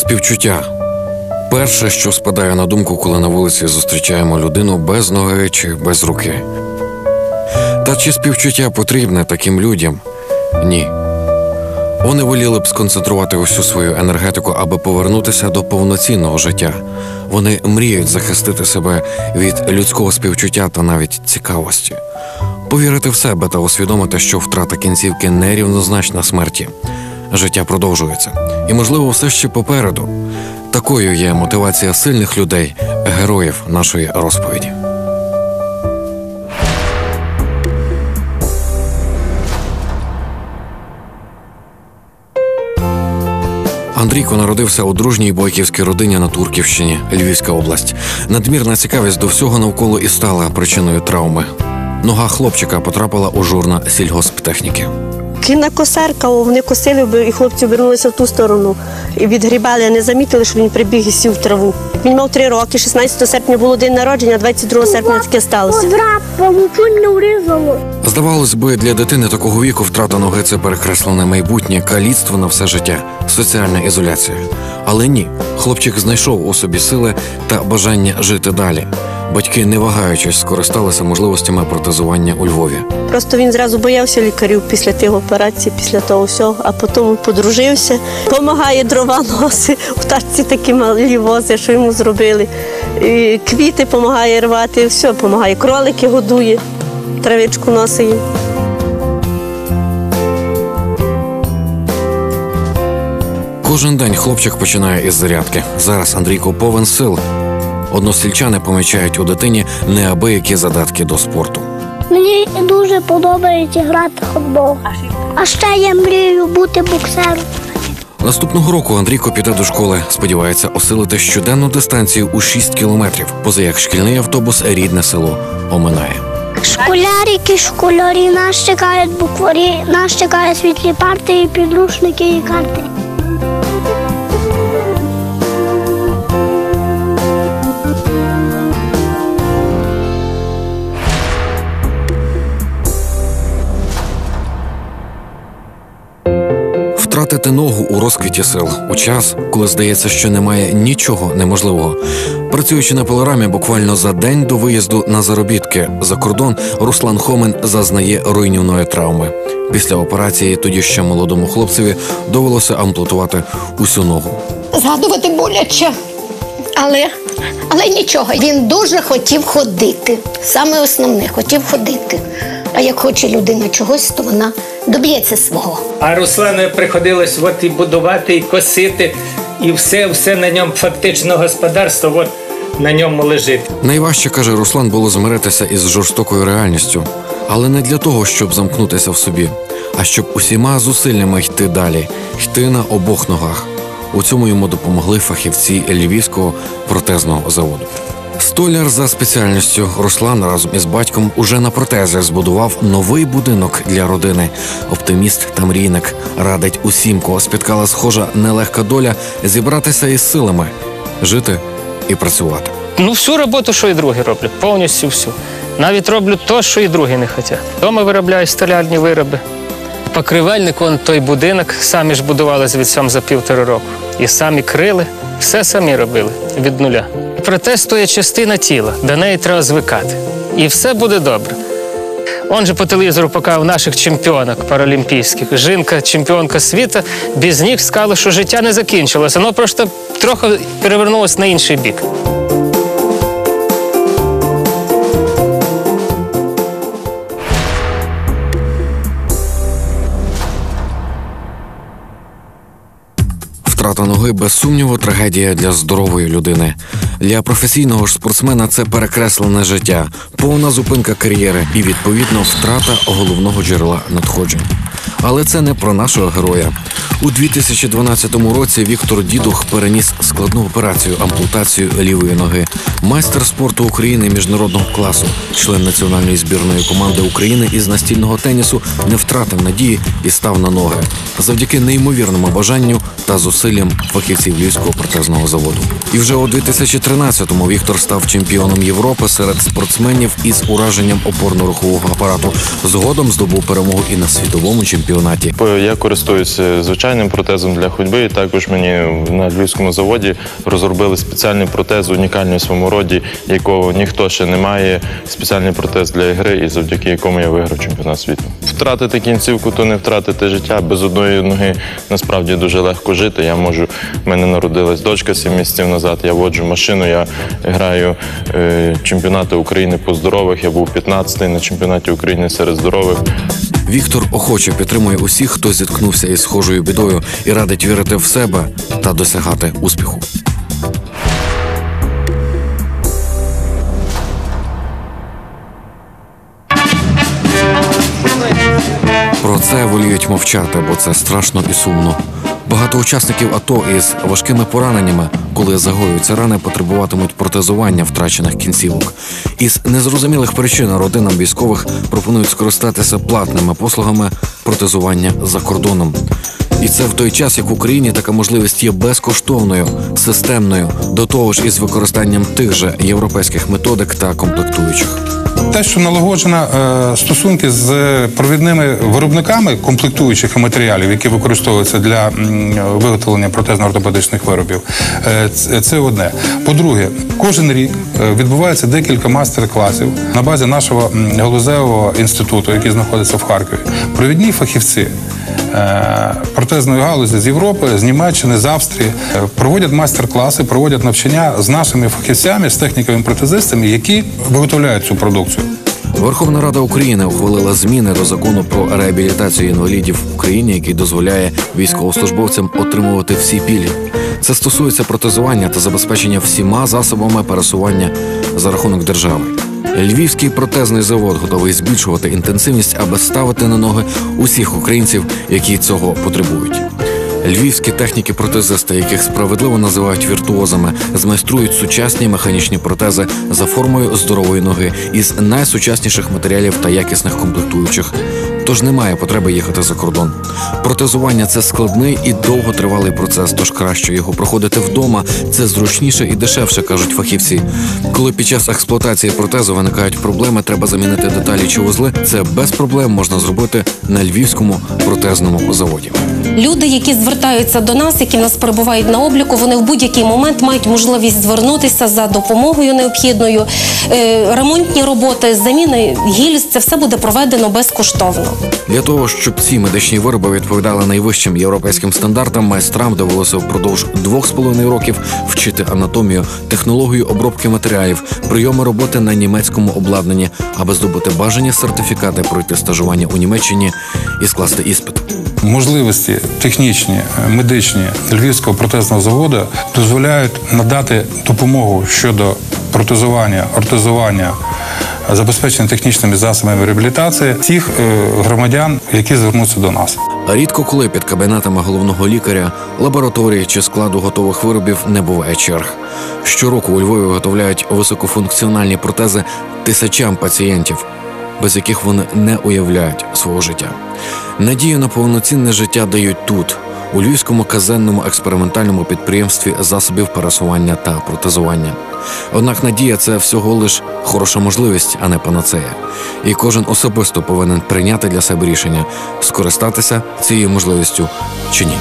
Співчуття. Перше, що спадає на думку, коли на вулиці зустрічаємо людину без ноги чи без руки. Та чи співчуття потрібне таким людям? Ні. Вони воліли б сконцентрувати усю свою енергетику, аби повернутися до повноцінного життя. Вони мріють захистити себе від людського співчуття та навіть цікавості, повірити в себе та усвідомити, що втрата кінцівки нерівнозначна смерті. Життя продовжується, і, можливо, все ще попереду. Такою є мотивація сильних людей, героїв нашої розповіді. Андрійко народився у дружній бойківській родині на Турківщині, Львівська область. Надмірна цікавість до всього навколо і стала причиною травми. Нога хлопчика потрапила у журна сільгосптехніки. Кінна косарка, вони косили, і хлопці обернулися в ту сторону. І відгрібали, а не замітили, що він прибіг і сів в траву. Він мав три роки, 16 серпня було день народження, 22 серпня таке сталося. Драпа, чуть врізало. Здавалось би, для дитини такого віку втрата ноги це перекреслене майбутнє, каліцтво на все життя, соціальна ізоляція. Але ні, хлопчик знайшов у собі сили та бажання жити далі. Батьки, не вагаючись, скористалися можливостями протезування у Львові. Просто він зразу боявся лікарів після тих операцій, після того всього, а потім подружився. Помагає дрова носи, в тачці такі малі вози, що йому зробили. І квіти допомагає рвати, все допомагає. Кролики годує, травичку носить. Кожен день хлопчик починає із зарядки. Зараз Андрійко повен сил. Односельчани помічають у дитині неабиякі задатки до спорту. Мені дуже подобається грати в футбол. А ще я мрію бути боксером. Наступного року Андрійко піде до школи. Сподівається осилити щоденну дистанцію у 6 кілометрів, поза як шкільний автобус рідне село оминає. Школярики, школярі, нас чекають букварі, нас чекають світлі парти, підручники і карти. Втратити ногу у розквіті сил у час, коли здається, що немає нічого неможливого. Працюючи на пилорамі буквально за день до виїзду на заробітки за кордон, Руслан Хомен зазнає руйнівної травми. Після операції тоді ще молодому хлопцеві довелося ампутувати усю ногу. згадувати боляче. Але, але нічого, він дуже хотів ходити. Саме основне хотів ходити. А як хоче людина чогось, то вона доб'ється свого. А Руслану приходилось от і будувати, і косити, і все, все на ньому фактично господарство от на ньому лежить. Найважче каже Руслан було змиритися із жорстокою реальністю, але не для того, щоб замкнутися в собі, а щоб усіма зусиллями йти далі, йти на обох ногах. У цьому йому допомогли фахівці Львівського протезного заводу. Столяр за спеціальністю Руслан разом із батьком уже на протезах збудував новий будинок для родини. Оптиміст та мрійник радить усім, кого спіткала схожа нелегка доля, зібратися із силами, жити і працювати. Ну, всю роботу, що і другі роблю, повністю всю. Навіть роблю те, що і другі не хочуть. Дома виробляю столярні вироби. Покривальник, он той будинок, самі ж будували звідсам за півтора року. І самі крили, все самі робили від нуля. Протез то є частина тіла, до неї треба звикати. І все буде добре. Он же по телевізору показав наших чемпіонок паралімпійських. Жінка, чемпіонка світу, без них сказали, що життя не закінчилося. Воно просто трохи перевернулося на інший бік. Втрата ноги без сумніву трагедія для здорової людини. Для професійного ж спортсмена це перекреслене життя, повна зупинка кар'єри і відповідно втрата головного джерела надходжень. Але це не про нашого героя. У 2012 році Віктор Дідух переніс складну операцію ампутацію лівої ноги. Майстер спорту України міжнародного класу, член національної збірної команди України із настільного тенісу, не втратив надії і став на ноги завдяки неймовірному бажанню та зусиллям фахівців Львівського протезного заводу. І вже у 2013-му Віктор став чемпіоном Європи серед спортсменів із ураженням опорно-рухового апарату. Згодом здобув перемогу і на світовому чемпіонаті. Я користуюся звичайним протезом для ходьби. Також мені на львівському заводі розробили спеціальний протез унікальний в своєму роді, якого ніхто ще не має. Спеціальний протез для ігри, і завдяки якому я виграв чемпіонат світу. Втратити кінцівку, то не втратити життя. Без одної ноги насправді дуже легко жити. Я можу. в мене народилась дочка сім місяців назад. Я воджу машину. Я граю е, чемпіонати України по здорових. Я був 15-й на чемпіонаті України серед здорових. Віктор охоче підтримує усіх, хто зіткнувся із схожою бідою, і радить вірити в себе та досягати успіху. Про це воліють мовчати, бо це страшно і сумно. Багато учасників АТО із важкими пораненнями, коли загоюються рани, потребуватимуть протезування втрачених кінцівок. Із незрозумілих причин родинам військових пропонують скористатися платними послугами протезування за кордоном. І це в той час, як в Україні така можливість є безкоштовною, системною, до того ж із використанням тих же європейських методик та комплектуючих. Те, що налагоджено е, стосунки з провідними виробниками комплектуючих матеріалів, які використовуються для виготовлення протезно-ортопедичних виробів, е, це- це одне. По-друге, кожен рік е, відбувається декілька мастер-класів на базі нашого галузевого інституту, який знаходиться в Харкові. Провідні фахівці протезної галузі з Європи, з Німеччини, з Австрії е, проводять майстер-класи, проводять навчання з нашими фахівцями, з техніковими протезистами, які виготовляють цю продукцію. Верховна Рада України ухвалила зміни до закону про реабілітацію інвалідів в Україні, який дозволяє військовослужбовцям отримувати всі пільги. Це стосується протезування та забезпечення всіма засобами пересування за рахунок держави. Львівський протезний завод готовий збільшувати інтенсивність, аби ставити на ноги усіх українців, які цього потребують. Львівські техніки-протезисти, яких справедливо називають віртуозами, змайструють сучасні механічні протези за формою здорової ноги із найсучасніших матеріалів та якісних комплектуючих. Тож немає потреби їхати за кордон. Протезування це складний і довготривалий процес, тож краще його проходити вдома. Це зручніше і дешевше, кажуть фахівці. Коли під час експлуатації протезу виникають проблеми, треба замінити деталі чи вузли. Це без проблем можна зробити на львівському протезному заводі. Люди, які звертаються до нас, які нас перебувають на обліку, вони в будь-який момент мають можливість звернутися за допомогою необхідною. Е, Ремонтні роботи, заміни гільз, це все буде проведено безкоштовно. Для того, щоб ці медичні вироби відповідали найвищим європейським стандартам, майстрам довелося впродовж двох з половиною років вчити анатомію, технологію обробки матеріалів, прийоми роботи на німецькому обладнанні, аби здобути бажані сертифікати, пройти стажування у Німеччині і скласти іспит. Можливості технічні, е, медичні львівського протезного заводу дозволяють надати допомогу щодо протезування, ортезування, е, забезпечення технічними засобами реабілітації тих е, громадян, які звернуться до нас. Рідко коли під кабінетами головного лікаря, лабораторії чи складу готових виробів не буває черг. Щороку у Львові виготовляють високофункціональні протези тисячам пацієнтів, без яких вони не уявляють свого життя. Надію на повноцінне життя дають тут, у Львівському казенному експериментальному підприємстві засобів пересування та протезування. Однак надія це всього лиш хороша можливість, а не панацея. І кожен особисто повинен прийняти для себе рішення скористатися цією можливістю чи ні.